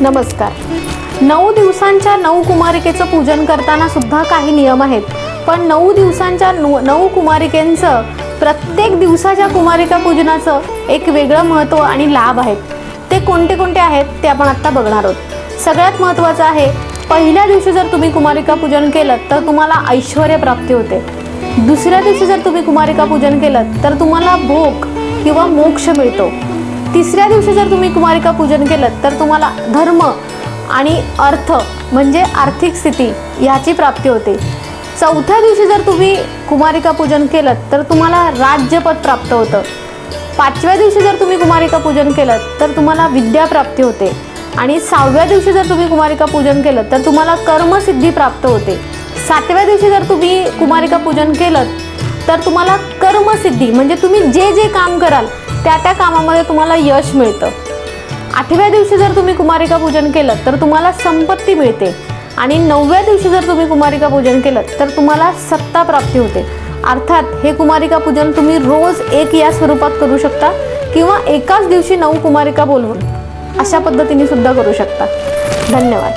नमस्कार. नऊ दिवसांच्या नऊ कुमारिकेचं पूजन करताना सुद्धा काही नियम आहेत. पण नऊ दिवसांच्या नऊ नऊ कुमारिकेंचं प्रत्येक दिवसाच्या कुमारिका पूजनाचं एक वेगळं महत्त्व आणि लाभ आहेत. ते कोणते कोणते आहेत ते आपण आत्ता बघणार आहोत. सगळ्यात महत्त्वाचं आहे पहिल्या दिवशी जर तुम्ही कुमारिका पूजन केलं तर तुम्हाला ऐश्वर प्राप्ती होते. दुसऱ्या दिवशी जर तुम्ही कुमारिका पूजन केलं तर तुम्हाला भोग किंवा मोक्ष मिळतो. तिसऱ्या दिवशी जर तुम्ही कुमारिका पूजन केलं तर तुम्हाला धर्म आणि अर्थ म्हणजे आर्थिक स्थिती ह्याची प्राप्ती होते. चौथ्या दिवशी जर तुम्ही कुमारिका पूजन केलं तर तुम्हाला राज्यपद प्राप्त होतं. पाचव्या दिवशी जर तुम्ही कुमारिका पूजन केलं तर तुम्हाला विद्या प्राप्ती होते. आणि सहाव्या दिवशी जर तुम्ही कुमारिका पूजन केलं तर तुम्हाला कर्मसिद्धी प्राप्त होते. सातव्या दिवशी जर तुम्ही कुमारिका पूजन केलं तर तुम्हाला कर्मसिद्धी म्हणजे तुम्ही जे जे काम कराल त्या त्या कामामध्ये तुम्हाला यश मिळतं. आठव्या दिवशी जर तुम्ही कुमारिका पूजन केलं तर तुम्हाला संपत्ती मिळते. आणि नवव्या दिवशी जर तुम्ही कुमारिका पूजन केलं तर तुम्हाला सत्ता प्राप्ती होते. अर्थात हे कुमारिका पूजन तुम्ही रोज एक या स्वरूपात करू शकता किंवा एकाच दिवशी नऊ कुमारिका बोलवून अशा पद्धतीने सुद्धा करू शकता. धन्यवाद.